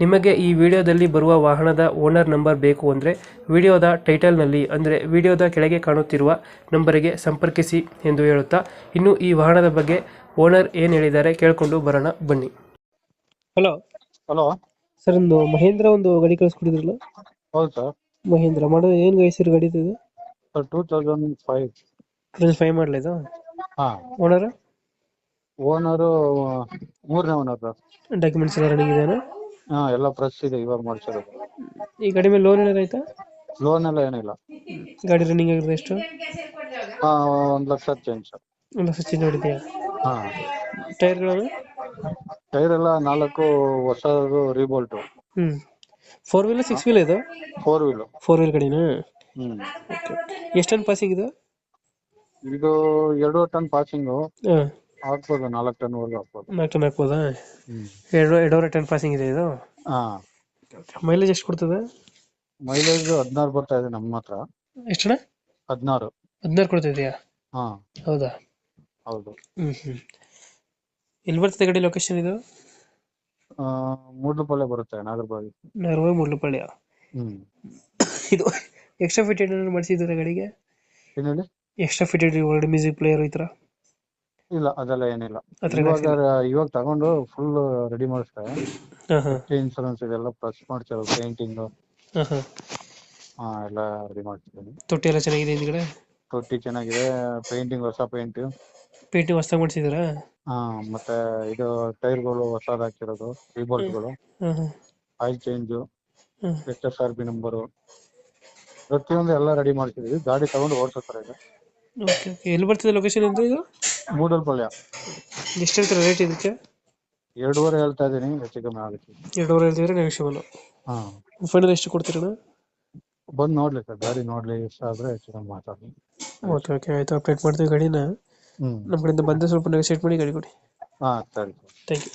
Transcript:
ನಿಮಗೆ ಈ ವಿಡಿಯೋದಲ್ಲಿ ಬರುವ ವಾಹನದ ಓನರ್ ನಂಬರ್ ಬೇಕು ಅಂದರೆ ವಿಡಿಯೋದ ಟೈಟಲ್ನಲ್ಲಿ ಅಂದರೆ ವಿಡಿಯೋದ ಕೆಳಗೆ ಕಾಣುತ್ತಿರುವ ನಂಬರಿಗೆ ಸಂಪರ್ಕಿಸಿ ಎಂದು ಹೇಳುತ್ತಾ ಇನ್ನು ಈ ವಾಹನದ ಬಗ್ಗೆ ಓನರ್ ಏನು ಹೇಳಿದ್ದಾರೆ ಕೇಳಿಕೊಂಡು ಬರೋಣ ಬನ್ನಿ. ಹಲೋ. ಹಲೋ. ಸರ್ ಒಂದು ಮಹೇಂದ್ರ ಒಂದು ಗಾಡಿ ಕಳಿಸ್ಕೊಡಿದ್ರಲ್ಲ? ಹೌದು ಸರ್. ಮಹೇಂದ್ರ ಮಾಡೋದು ಏನು ಗಾಯಿಸಿರು ಸರ್ ಗಾಡಿ ಇದು? Sir two thousand five five ಇದು? ಹಾಂ. ಓನರ್? ಓನರು ಮೂರನೇ ಓನರ್ ಸರ್. ಡಾಕ್ಯುಮೆಂಟ್ಸ್ ಎಲ್ಲ ರನ್ನಿಂಗ್ ಇದೆಯಾ ಹಾ ಎಲ್ಲ ಫ್ರೆಶ್ ಇದೆ ಇವಾಗ ಮಾಡ್ಸಿರೋದು. ಈ ಗಾಡಿ ಮೇಲೆ ಲೋನ್ ಏನಾದ್ರು ಆಯ್ತಾ? ಲೋನ್ ಎಲ್ಲ ಏನಿಲ್ಲ. ಗಾಡಿ ರನ್ನಿಂಗ್ ಆಗಿರೋದು ಎಷ್ಟು? ಹಾ ಒಂದ್ ಲಕ್ಷ ಚೇಂಜ್ ಒಂದು ಲಕ್ಷ ಚೇಂಜ್ ಮಾಡಿದೆಯಾ ಹಾ. ಟೈರ್ಗಳು ಟೈರ್ ಎಲ್ಲ ನಾಲ್ಕು ಹೊಸದು ರೀಬೋಲ್ಟು ಹ್ಞೂ ಫೋರ್ ವೀಲ್ ಸಿಕ್ಸ್ ವೀಲ್ ಇದು? ಫೋರ್ ವೀಲು ಫೋರ್ ವೀಲ್ ಗಾಡಿನಾ? ಹ್ಮ್. ಎಷ್ಟು ಟನ್ ಪಾಸಿಂಗ್ ಇದು? ಇದು ಎರಡು ಟನ್ ಪಾಸಿಂಗು ಹಾಂ. ಹಾಕ್ಬೋದು ನಾಲ್ಕು ಟನ್ ವರೆಗೂ ಹಾಕ್ಬೋದು. ನಾಲ್ಕು ಟನ್ ಹಾಕ್ಬೋದಾ? ಎರಡು ಎರಡೂವರೆ ಟನ್ ಪಾಸಿಂಗ್ ಇದೆ ಇದು? ಹಾ. ಮೈಲೇಜ್ ಎಷ್ಟು ಕೊಡ್ತದೆ? ಮೈಲೇಜ್ ಹದಿನಾರು ಬರ್ತಾ ಇದೆ ನಮ್ಮ ಹತ್ರ. ಎಷ್ಟಣ್ಣ ಹದಿನಾರು. ಹದಿನಾರು ಕೊಡ್ತಿದ್ಯಾ ಹಾ. ಹೌದಾ? ಹೌದು. ಹ್ಮ್ ಹ್ಞೂ ಎಲ್ಲಿ ಬರ್ತದೆ ಗಾಡಿ ಲೊಕೇಶನ್ ಇದು? ಆ ಮೂಡ್ಲುಪಲ್ಲೆ ಬರುತ್ತೆ ನಾಗರಬಾವಿ. ನಾರ್ವೆ ಮುಳ್ಳುಪಾಳ್ಯ ಹ್ಮ್. ಇದು ಎಕ್ಸ್ಟ್ರಾ ಫಿಟೆಡ್ ಏನಾದ್ರು ಮಾಡಿಸಿದ್ರೆ ಗಾಡಿಗೆ? ಏನ್ ಹೇಳಿ? Extra fitted world music player ಈ ಥರ ಇಲ್ಲ ಅದೆಲ್ಲ ಏನಿಲ್ಲ. ಇವಾಗ ಇವಾಗ ತಗೊಂಡು ಫುಲ್ ರೆಡಿ ಮಾಡಿಸ್ತಾರೆ ಇನ್ಸೂರೆನ್ಸ್ ಇದೆಲ್ಲ ಪ್ಲಸ್ ಮಾಡ್ತಾರೆ ಪೇಂಟಿಂಗ್ ಹಾಂ ಎಲ್ಲ ರೆಡಿ ಮಾಡ್ತಿದ್ದೀನಿ. ತೊಟ್ಟಿ ಎಲ್ಲ ಚೆನ್ನಾಗಿದೆ ಹಿಂದ್ಗಡೆ? ತೊಟ್ಟಿ ಚೆನ್ನಾಗಿದೆ ಪೇಂಟಿಂಗ್ ಹೊಸ ಪೇಂಟ್ ಪೇಂಟಿಂಗ್ ಹೊಸ ಮಾಡಿಸಿದ್ದೀರಾ? ಹಾ ಮತ್ತೆ ಇದು ಟೈರ್ಗಳು ಹೊಸದ ಹಾಕಿರೋದು ಗಳು ಹಾಂ ಹಾಂ. Oil change. H S R B number ಪ್ರತಿಯೊಂದು ಎಲ್ಲ ರೆಡಿ ಮಾಡ್ತಿದೀವಿ ಗಾಡಿ ತಗೊಂಡು ಓಡಿಸ್ತಾರೆ ಈಗ ಓಕೆ ಓಕೆ ಎಲ್ಲಿ ಬರ್ತದೆ ಲೊಕೇಶನ್ ಅಂತ ಇದು? ಮೂಡಲ್ಪಳ್ಯ ಎಷ್ಟು ಹೇಳ್ತೀರಾ ರೇಟ್ ಇದಕ್ಕೆ? ಎರಡೂವರೆ ಹೇಳ್ತಾ ಇದ್ದೀನಿ ಹೆಚ್ಚು ಕಮ್ಮಿ ಆಗುತ್ತೆ ಎರಡೂವರೆ ಹೇಳ್ತಿದ್ರೆ ನೆಗೋಷಿಯಬಲ್ ಹಾ. ಫೈನಲ್ ಎಷ್ಟು ಕೊಡ್ತೀರಣ್ಣ ಬಂದು ನೋಡ್ಲಿ ಸರ್ ಗಾಡಿ ನೋಡ್ಲಿ ಇಷ್ಟ ಆದ್ರೆ ಹೆಚ್ಚು ಕಮ್ಮಿ ಮಾತಾಡಿ ಓಕೆ ಓಕೆ ಆಯ್ತು ಅಪ್ಡೇಟ್ ಮಾಡ್ತೀವಿ ಗಾಡಿನ. ಹ್ಮ್. ನಮ್ಮ ಕಡೆಯಿಂದ ಬಂದರೆ ಸ್ವಲ್ಪ ನೆಗೋಷಿಯೇಟ್ ಮಾಡಿ ಗಾಡಿ ಕೊಡಿ. ಹಾಂ ಸರಿ ಸರ್. Thank you